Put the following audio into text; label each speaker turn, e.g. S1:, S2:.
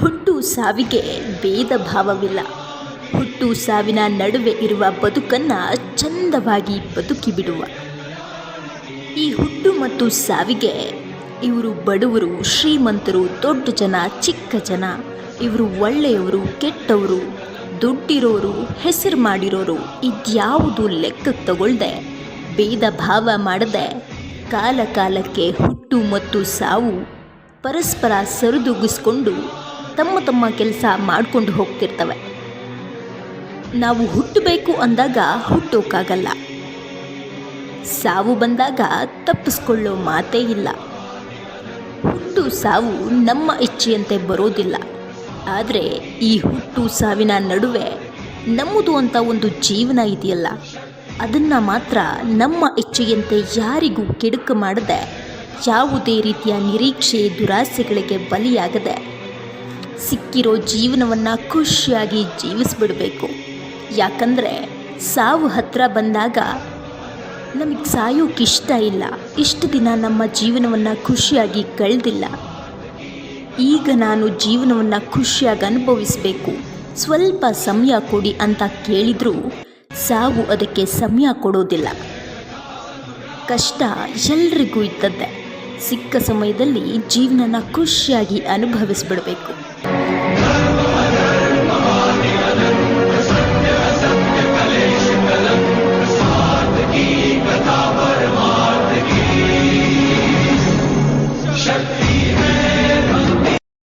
S1: ಹುಟ್ಟು ಸಾವಿಗೆ ಭೇದ ಭಾವವಿಲ್ಲ. ಹುಟ್ಟು ಸಾವಿನ ನಡುವೆ ಇರುವ ಬದುಕನ್ನು ಚಂದವಾಗಿ ಬದುಕಿ ಬಿಡುವ ಈ ಹುಟ್ಟು ಮತ್ತು ಸಾವಿಗೆ ಇವರು ಬಡವರು, ಶ್ರೀಮಂತರು, ದೊಡ್ಡ ಜನ, ಚಿಕ್ಕ ಜನ, ಇವರು ಒಳ್ಳೆಯವರು, ಕೆಟ್ಟವರು, ದುಡ್ಡಿರೋರು, ಹೆಸರು ಮಾಡಿರೋರು ಇದ್ಯಾವುದು ಲೆಕ್ಕಕ್ಕೆ ತಗೊಳ್ದೆ, ಭೇದ ಭಾವ ಮಾಡದೆ ಕಾಲ ಕಾಲಕ್ಕೆ ಹುಟ್ಟು ಮತ್ತು ಸಾವು ಪರಸ್ಪರ ಸರಿದೂಗಿಸ್ಕೊಂಡು ತಮ್ಮ ತಮ್ಮ ಕೆಲಸ ಮಾಡಿಕೊಂಡು ಹೋಗ್ತಿರ್ತವೆ. ನಾವು ಹುಟ್ಟಬೇಕು ಅಂದಾಗ ಹುಟ್ಟೋಕ್ಕಾಗಲ್ಲ ಸಾವು ಬಂದಾಗ ತಪ್ಪಿಸ್ಕೊಳ್ಳೋ ಮಾತೇ ಇಲ್ಲ. ಹುಟ್ಟು ಸಾವು ನಮ್ಮ ಇಚ್ಛೆಯಂತೆ ಬರೋದಿಲ್ಲ. ಆದರೆ ಈ ಹುಟ್ಟು ಸಾವಿನ ನಡುವೆ ನಮ್ಮದು ಅಂತ ಒಂದು ಜೀವನ ಇದೆಯಲ್ಲ, ಅದನ್ನು ಮಾತ್ರ ನಮ್ಮ ಇಚ್ಛೆಯಂತೆ ಯಾರಿಗೂ ಕೆಡುಕು ಮಾಡದೆ ಯಾವುದೇ ರೀತಿಯ ನಿರೀಕ್ಷೆ ದುರಾಸೆಗಳಿಗೆ ಬಲಿಯಾಗದೆ ಸಿಕ್ಕಿರೋ ಜೀವನವನ್ನು ಖುಷಿಯಾಗಿ ಜೀವಿಸ್ಬಿಡಬೇಕು. ಯಾಕಂದರೆ ಸಾವು ಹತ್ರ ಬಂದಾಗ ನಮಗೆ ಸಾಯೋಕ್ಕಿಷ್ಟ ಇಲ್ಲ. ಇಷ್ಟು ದಿನ ನಮ್ಮ ಜೀವನವನ್ನು ಖುಷಿಯಾಗಿ ಕಳೆದಿಲ್ಲ. ಈಗ ನಾನು ಜೀವನವನ್ನು ಖುಷಿಯಾಗಿ ಅನುಭವಿಸಬೇಕು. ಸ್ವಲ್ಪ ಸಮಯ ಕೊಡಿ ಅಂತ ಕೇಳಿದರೂ ಸಾವು ಅದಕ್ಕೆ ಸಮಯ ಕೊಡೋದಿಲ್ಲ. ಕಷ್ಟ ಎಲ್ರಿಗೂ ಇದ್ದದ್ದೇ. ಸಿಕ್ಕ ಸಮಯದಲ್ಲಿ ಜೀವನನ ಖುಷಿಯಾಗಿ ಅನುಭವಿಸ್ಬಿಡಬೇಕು. Hey.